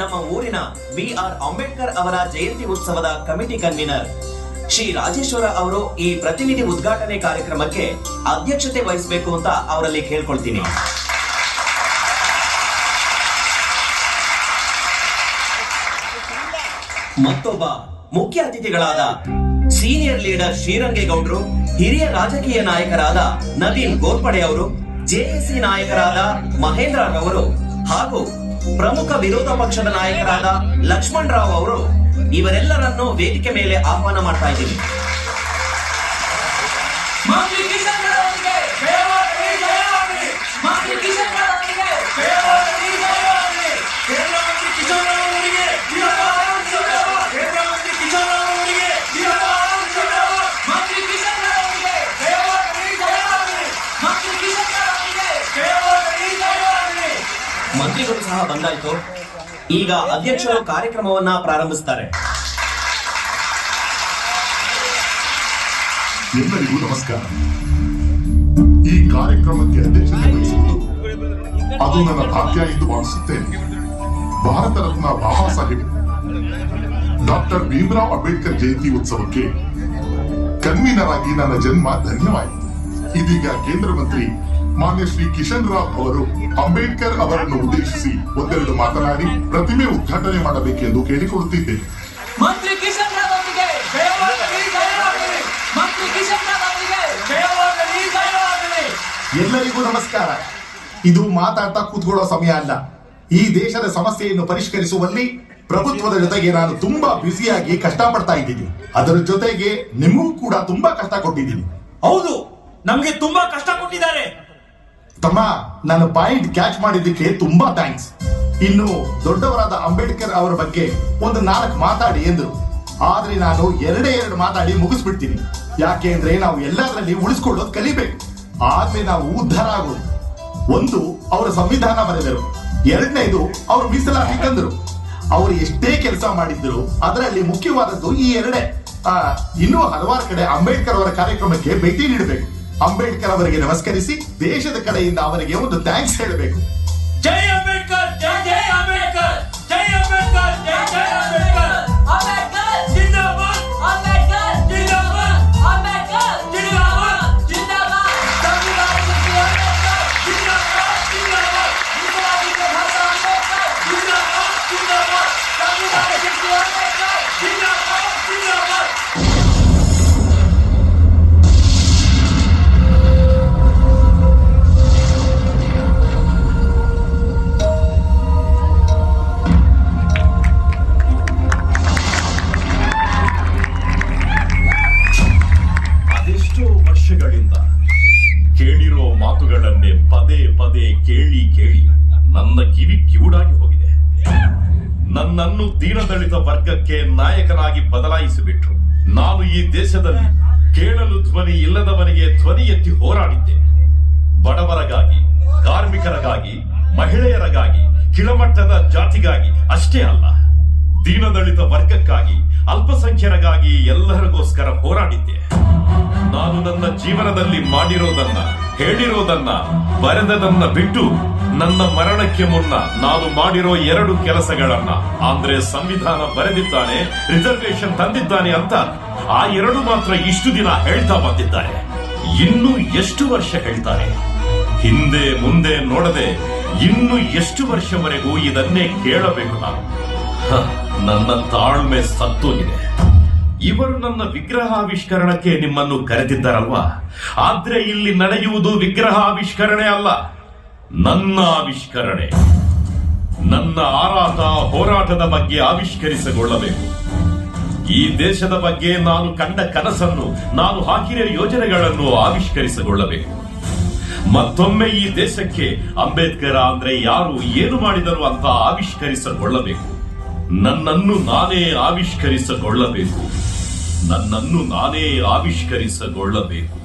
ನಮ್ಮ ಊರಿನ B R Ambedkar ಅವರ ಜಯಂತಿ ಉತ್ಸವದ ಕಮಿಟಿ ಕನ್ವೀನರ್. ಶ್ರೀ ರಾಜೇಶ್ವರ ಅವರು ಈ ಪ್ರತಿನಿಧಿ ಉದ್ಘಾಟನೆ ಕಾರ್ಯಕ್ರಮಕ್ಕೆ ಅಧ್ಯಕ್ಷತೆ ವಹಿಸಬೇಕು ಅಂತ ಅವರಲ್ಲಿ ಕೇಳ್ಕೊಳ್ತೀನಿ. ಮತ್ತೊಬ್ಬ ಮುಖ್ಯ ಅತಿಥಿಗಳಾದ ಸೀನಿಯರ್ ಲೀಡರ್ ಶ್ರೀರಂಗೇಗೌಡರು, ಹಿರಿಯ ರಾಜಕೀಯ ನಾಯಕರಾದ ನವೀನ್ ಗೋರ್ಪಡೆ ಅವರು ಜೆಎಸಿ ನಾಯಕರಾದ ಮಹೇಂದ್ರ ಅವರು ಹಾಗೂ ಪ್ರಮುಖ ವಿರೋಧ ಪಕ್ಷದ ನಾಯಕರಾದ ಲಕ್ಷ್ಮಣ್ ರಾವ್ ಅವರು ಇವರೆಲ್ಲರನ್ನು ವೇದಿಕೆ ಮೇಲೆ ಆಹ್ವಾನ ಮಾಡ್ತಾ ಇದ್ದೀನಿ ಮಂತ್ರಿಗಳು ಸಹ ಬಂದಾಯ್ತು. ಈಗ ಅಧ್ಯಕ್ಷರು ಕಾರ್ಯಕ್ರಮವನ್ನ ಪ್ರಾರಂಭಿಸ್ತಾರೆ. ಎಲ್ಲರಿಗೂ ನಮಸ್ಕಾರ. ಈ ಕಾರ್ಯಕ್ರಮಕ್ಕೆ ಅಧ್ಯಕ್ಷತೆ ವಹಿಸುವುದು ಅದು ನನ್ನ ಭಾಗ್ಯ ಎಂದು ಭಾವಿಸುತ್ತೇನೆ. ಭಾರತ ರತ್ನ ಬಾಬಾ ಸಾಹೇಬ್, ಡಾಕ್ಟರ್ ಭೀಮರಾವ್ ಅಂಬೇಡ್ಕರ್ ಜಯಂತಿ ಉತ್ಸವಕ್ಕೆ ಕನ್ವೀನರ್ ನನ್ನ ಜನ್ಮ ಧನ್ಯವಾಯಿತು. ಇದೀಗ ಕೇಂದ್ರ ಮಂತ್ರಿ ಮಾನ್ಯ ಶ್ರೀ ಕಿಶನ್ ರಾವ್ ಅವರು ಅಂಬೇಡ್ಕರ್ ಅವರನ್ನು ಉದ್ದೇಶಿಸಿ ಒಂದೆರಡು ಮಾತನಾಡಿ ಪ್ರತಿಮೆ ಉದ್ಘಾಟನೆ ಮಾಡಬೇಕೆಂದು ಕೇಳಿಕೊಳ್ಳುತ್ತಿದ್ದೇನೆ. ಮಂತ್ರಿ ಕಿಶನ್ ಅವರಿಗೆ ಜಯವಾಗಲಿ ಜಯವಾಗಲಿ. ಮಂತ್ರಿ ಕಿಶನ್ ಅವರಿಗೆ ಜಯವಾಗಲಿ ಜಯವಾಗಲಿ. ಎಲ್ಲರಿಗೂ ನಮಸ್ಕಾರ. ಇದು ಮಾತಾಡ್ತಾ ಕೂತ್ಕೊಳ್ಳೋ ಸಮಯ ಅಲ್ಲ. ಈ ದೇಶದ ಸಮಸ್ಯೆಯನ್ನು ಪರಿಷ್ಕರಿಸುವಲ್ಲಿ ಪ್ರಭುತ್ವದ ಜೊತೆಗೆ ನಾನು ತುಂಬಾ ಬ್ಯುಸಿಯಾಗಿ ಕಷ್ಟಪಡ್ತಾ ಇದ್ದೀನಿ. ಅದರ ಜೊತೆಗೆ ನಿಮಗೂ ಕೂಡ ತುಂಬಾ ಕಷ್ಟ ಕೊಟ್ಟಿದ್ದೀನಿ. ಹೌದು ನಮ್ಗೆ ತುಂಬಾ ಕಷ್ಟ ಕೊಟ್ಟಿದ್ದಾರೆ. ತಮ್ಮ ನನ್ನ ಪಾಯಿಂಟ್ ಕ್ಯಾಚ್ ಮಾಡಿದ್ದಕ್ಕೆ ತುಂಬಾ ಥ್ಯಾಂಕ್ಸ್ ಇನ್ನು ದೊಡ್ಡವರಾದ ಅಂಬೇಡ್ಕರ್ ಅವರ ಬಗ್ಗೆ ಒಂದು ನಾಲ್ಕು ಮಾತಾಡಿ ಎಂದರು. ಆದ್ರೆ ನಾನು ಎರಡೇ ಎರಡು ಮಾತಾಡಿ ಮುಗಿಸ್ಬಿಡ್ತೀನಿ. ಯಾಕೆ ಅಂದ್ರೆ ನಾವು ಎಲ್ಲದರಲ್ಲಿ ಉಳಿಸ್ಕೊಳ್ಳೋದು ಕಲಿಬೇಕು. ಆದ್ರೆ ನಾವು ಉದ್ಧಾರ ಆಗೋದು. ಒಂದು, ಅವರ ಸಂವಿಧಾನ ಬರೆದರು. ಎರಡನೇದು, ಅವರು ಮೀಸಲಾತಿ ತಂದರು. ಅವರು ಎಷ್ಟೇ ಕೆಲಸ ಮಾಡಿದ್ರು, ಅದರಲ್ಲಿ ಮುಖ್ಯವಾದದ್ದು ಈ ಎರಡೇ. ಇನ್ನೂ ಹಲವಾರು ಕಡೆ ಅಂಬೇಡ್ಕರ್ ಅವರ ಕಾರ್ಯಕ್ರಮಕ್ಕೆ ಭೇಟಿ ನೀಡಬೇಕು. ಅಂಬೇಡ್ಕರ್ ಅವರಿಗೆ ನಮಸ್ಕರಿಸಿ ದೇಶದ ಕಡೆಯಿಂದ ಅವರಿಗೆ ಒಂದು ಥ್ಯಾಂಕ್ಸ್ ಹೇಳಬೇಕು. ಜೈ ಅಂಬೇಡ್ಕರ್! ಮಾತುಗಳನ್ನೇ ಪದೇ ಪದೇ ಕೇಳಿ ಕೇಳಿ ನನ್ನ ಕಿವಿ ಕಿವುಡಾಗಿ ಹೋಗಿದೆ. ನನ್ನನ್ನು ದೀನದಳಿತ ವರ್ಗಕ್ಕೆ ನಾಯಕನಾಗಿ ಬದಲಾಯಿಸಿಬಿಟ್ರು. ನಾನು ಈ ದೇಶದಲ್ಲಿ ಕೇಳಲು ಧ್ವನಿ ಇಲ್ಲದವನಿಗೆ ಧ್ವನಿ ಎತ್ತಿ ಹೋರಾಡಿದ್ದೆ. ಬಡವರಗಾಗಿ, ಕಾರ್ಮಿಕರಿಗಾಗಿ, ಮಹಿಳೆಯರಿಗಾಗಿ, ಕೆಳಮಟ್ಟದ ಜಾತಿಗಾಗಿ ಅಷ್ಟೇ ಅಲ್ಲ ದೀನದಳಿತ ವರ್ಗಕ್ಕಾಗಿ, ಅಲ್ಪಸಂಖ್ಯರಿಗಾಗಿ ಎಲ್ಲರಿಗೋಸ್ಕರ ಹೋರಾಡಿದ್ದೆ. ನಾನು ನನ್ನ ಜೀವನದಲ್ಲಿ ಮಾಡಿರೋದನ್ನ ಹೇಳಿರೋದನ್ನ ಬರೆದದನ್ನ ಬಿಟ್ಟು ನನ್ನ ಮರಣಕ್ಕೆ ಮುನ್ನ ನಾನು ಮಾಡಿರೋ ಎರಡು ಕೆಲಸಗಳನ್ನ ಅಂದ್ರೆ ಸಂವಿಧಾನ ಬರೆದಿದ್ದಾನೆ ರಿಸರ್ವೇಶನ್ ತಂದಿದ್ದಾನೆ ಅಂತ ಆ ಎರಡು ಮಾತ್ರ ಇಷ್ಟು ದಿನ ಹೇಳ್ತಾ ಬಂದಿದ್ದಾರೆ. ಇನ್ನು ಎಷ್ಟು ವರ್ಷ ಹೇಳ್ತಾರೆ? ಹಿಂದೆ ಮುಂದೆ ನೋಡದೆ ಇನ್ನು ಎಷ್ಟು ವರ್ಷವರೆಗೂ ಇದನ್ನೇ ಕೇಳಬೇಕು ನಾನು. ನನ್ನ ತಾಳ್ಮೆ ಸತ್ತೋಗಿದೆ ಇವರು ನನ್ನ ವಿಗ್ರಹಾವಿಷ್ಕರಣಕ್ಕೆ ನಿಮ್ಮನ್ನು ಕರೆದಿದ್ದಾರಲ್ವಾ? ಆದ್ರೆ ಇಲ್ಲಿ ನಡೆಯುವುದು ವಿಗ್ರಹಾವಿಷ್ಕರಣೆ ಅಲ್ಲ. ನನ್ನ ಆವಿಷ್ಕರಣೆ. ನನ್ನ ಆರಾಟ ಹೋರಾಟದ ಬಗ್ಗೆ ಆವಿಷ್ಕರಿಸಿಕೊಳ್ಳಬೇಕು. ಈ ದೇಶದ ಬಗ್ಗೆ ನಾನು ಕಂಡ ಕನಸನ್ನು, ನಾನು ಹಾಕಿರೋ ಯೋಜನೆಗಳನ್ನು ಆವಿಷ್ಕರಿಸಿಕೊಳ್ಳಬೇಕು. ಮತ್ತೊಮ್ಮೆ ಈ ದೇಶಕ್ಕೆ ಅಂಬೇಡ್ಕರ್ ಅಂದ್ರೆ ಯಾರು, ಏನು ಮಾಡಿದರು ಅಂತ ಆವಿಷ್ಕರಿಸಿಕೊಳ್ಳಬೇಕು. ನನ್ನನ್ನು ನಾನೇ ಆವಿಷ್ಕರಿಸಿಕೊಳ್ಳಬೇಕು. ನನ್ನನ್ನು ನಾನೇ ಆವಿಷ್ಕರಿಸಿಕೊಳ್ಳಬೇಕು